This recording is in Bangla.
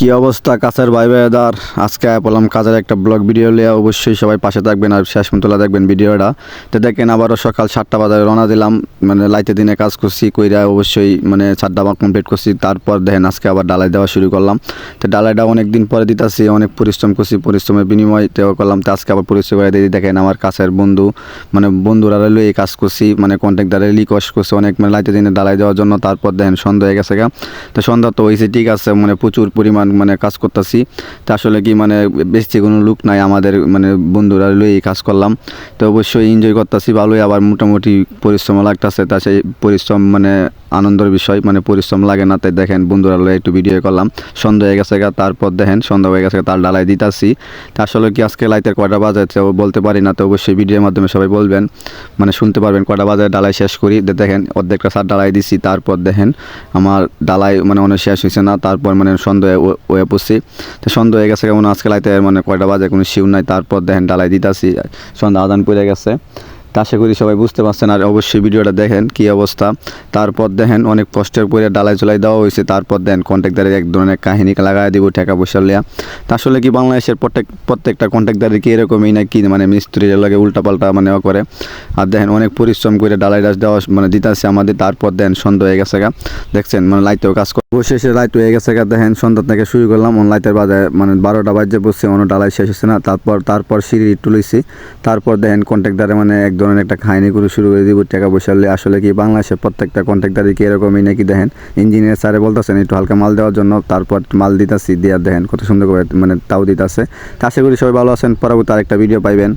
কি অবস্থা কাছের ভাই ভাইদার আজকে বললাম কাজের একটা ব্লগ ভিডিও নিয়ে অবশ্যই সবাই পাশে থাকবেন আর শেষ পর্যন্ত দেখবেন ভিডিওটা। তো দেখেন আবারও সকাল সাতটা বাজারে রওনা দিলাম। মানে লাইতে দিনে কাজ করছি, কইরা অবশ্যই মানে সাতটা আমার কমপ্লিট করছি। তারপর দেখেন আজকে আবার ডালাই দেওয়া শুরু করলাম। তো ডালাইটা অনেক দিন পরে দিতেছি, অনেক পরিশ্রম করছি, পরিশ্রমের বিনিময় দেওয়া করলাম। তো আজকে আবার পরিশ্রম করে দিয়ে দেখেন আমার কাছের বন্ধু মানে বন্ধুরা লই এই কাজ করছি। মানে কন্ট্যাক্টারে রিকোয়েস্ট করছে অনেক। মানে লাইতে দিনে ডালাই দেওয়ার জন্য। তারপর দেখেন সন্ধ্যা হয়ে গেছে তো সন্ধ্যা তো হয়েছে ঠিক আছে। মানে প্রচুর পরিমাণ মানে কাজ করতেছি। তা আসলে কি মানে বেশি কোনো লুক নাই আমাদের মানে বন্ধুরা লই এই কাজ করলাম। তো অবশ্যই এনজয় করতেছি, ভালোই। আবার মোটামুটি পরিশ্রম লাগতেছে, তা সেই পরিশ্রম মানে আনন্দের বিষয় মানে পরিশ্রম লাগে না। তাই দেখেন, বন্ধুরা লই একটু ভিডিও করলাম। সন্ধ্যা হয়ে গেছে তারপর দেখেন, সন্ধ্যা হয়ে গেছে তার ডালাই দিতাছি। তা আসলে কি আজকে লাইতের কয়টা বাজাচ্ছে বলতে পারি না, তো অবশ্যই ভিডিওর মাধ্যমে সবাই বলবেন। মানে শুনতে পারবেন কয়টা বাজারে ডালাই শেষ করি। দেখেন, অর্ধেকটা সার ডালাই দিছি, তারপর দেখেন, আমার ডালাই মানে অনেক শেষ হয়েছে না, তারপর মানে সন্ধ্যা হয়ে পড়ছি। তো সন্ধ্যা হয়ে গেছে, কেমন আজকে লাইতে মানে কয়টা বাজে কোনো শিউ নাই, তারপর দেখেন ডালাই দিতাছি, সন্ধ্যা আদান পড়ে গেছে। তা আশা করি সবাই বুঝতে পারছেন, আর অবশ্যই ভিডিওটা দেখেন কি অবস্থা। তারপর দেখেন অনেক কষ্টের পরে ডালাই চলাই দেওয়া হয়েছে, তারপর দেন কন্ট্যাক্টারের এক ধরনের কাহিনী লাগাই দিব টাকা পয়সা লিয়া। তা আসলে কি বাংলাদেশের প্রত্যেক, প্রত্যেকটা কন্ট্যাক্টারের কি এরকমই না কি মানে মিস্ত্রির লাগে উল্টাপাল্টা মানে ও করে? আর দেখেন অনেক পরিশ্রম করে ডালাই ডাস দেওয়া মানে দিতেছে আমাদের, তারপর দেন সন্ধ্যা হয়ে গেছে গা। দেখছেন মানে লাইতেও কাজ অবশেষে লাইট হয়ে গেছে দেখেন, সন্ধ্যা থেকে শুরু করলাম। অন লাইটের বাজে মানে বারোটা বাজে বসছে অন্য ডালাই শেষ হচ্ছে না। তারপর তারপর সিঁড়ি তুলেছি তারপর দেখেন কন্ট্যাক্টারে মানে এক ধরনের একটা খাইনি করে শুরু করে দিব। টাকা পয়সা। আসলে কি বাংলাদেশের প্রত্যেকটা কন্ট্যাক্টারই কি এরকমই নাকি? দেখেন ইঞ্জিনিয়ার স্যারে বলতেছেন, একটু হালকা মাল দেওয়ার জন্য তারপর মাল দিতাছি, দিয়ে দেখেন, কত সুন্দর করে মানে তাও দিতাছে। তা আশা করি সবাই ভালো আছেন। পরবর্তী আরেকটা ভিডিও পাইবেন।